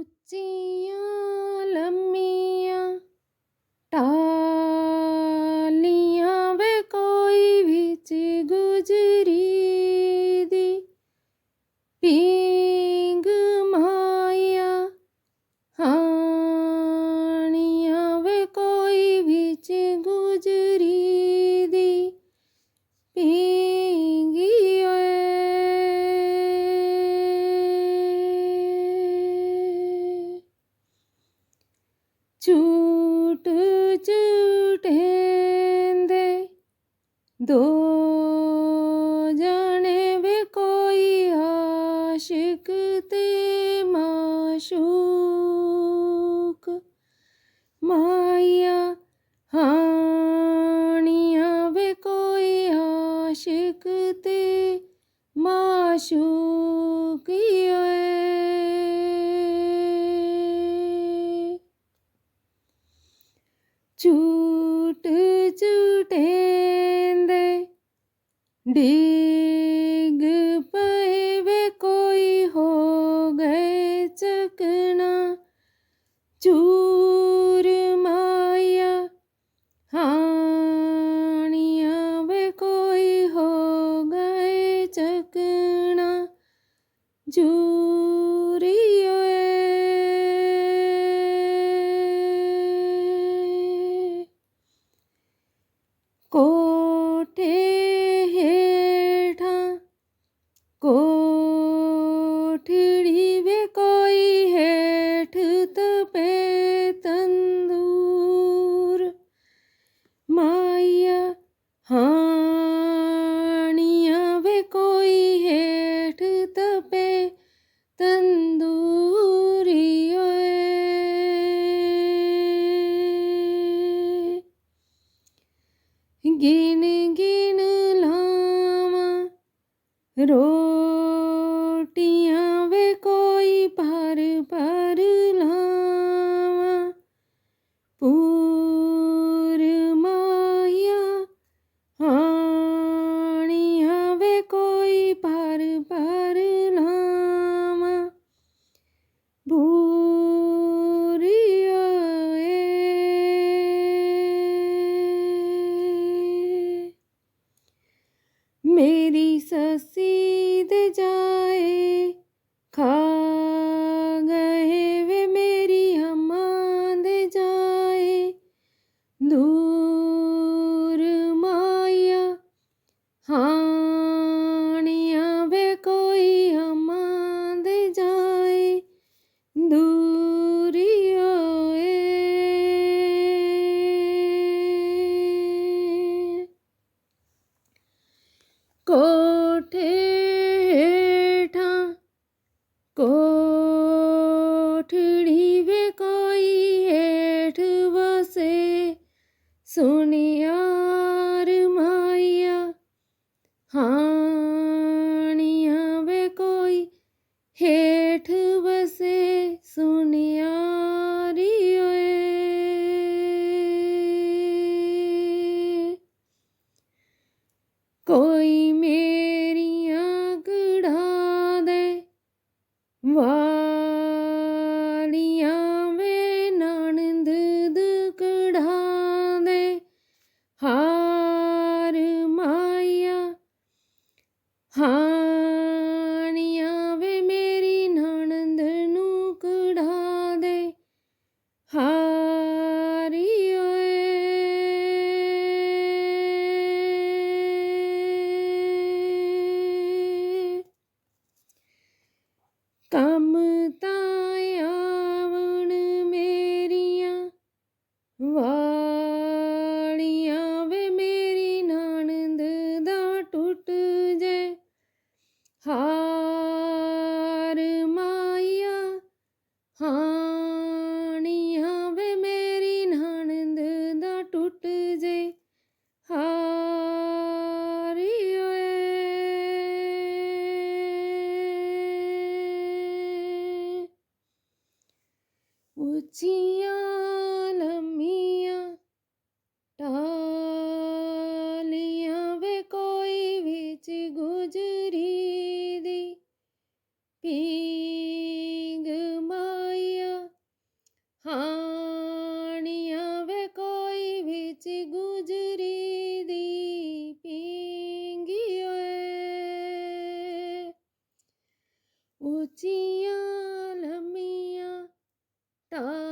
ਉੱਚੀਆਂ ਲੰਮੀਆਂ ਟਾਲੀਆਂ ਵੇ ਕੋਈ ਵਿੱਚ ਗੁਜਰੀ ਦੀ ਪੀਂਗ ਮਾਇਆ ਹਾਣੀਆਂ ਵੇ ਕੋਈ ਵਿੱਚ ਗੁਜਰੀ ਦੀ ਪੀਂਗੀ ਝੂਟ ਝੂਟੇਂਦੇ ਦੋ ਜਾਣੇ ਵੇ ਕੋਈ ਆਸ਼ਿਕ ਤੇ ਮਾਸ਼ੂਕ। ਮਾਇਆ ਹਾਣੀਆਂ ਵੇ ਕੋਈ ਆਸ਼ਿਕ ਤੇ ਮਾਸ਼ੂਕ ਓਏ। ਡਿੱਗ ਪਏ ਵੇ ਕੋਈ ਹੋ ਗਏ ਚਕਣਾ। ਚੂ ਕੋਠੜੀ ਵੇ ਕੋਈ ਹੇਠ ਤਪੇ ਤੰਦੂਰ। ਮਾਇਆ ਹਾਣੀਆਂ ਵੇ ਕੋਈ ਹੇਠ ਤਪੇ ਤੰਦੂਰੀ ਓਏ। ਗਿਣ ਗਿਣ ਲਾਵਾਂ ਪਰ ਪਰ ਲਾਵਾਂ। ਬੂਰੀ ਓਏ ਮੇਰੀ ਸੱਸੀ ਦੇ ਜਾਏ go to ਵਾਲੀਆਂ ਵੇ ਮੇਰੀ ਨਣਦ ਦਾ ਟੁੱਟ ਜੇ। ਹਾਰ ਮਾਇਆ ਹਾਣੀਆਂ ਵੇ ਮੇਰੀ ਨਣਦ ਦਾ ਟੁੱਟ ਜੇ। ਹਾਰੀ ਓਏ। ਟੁੱਟਾ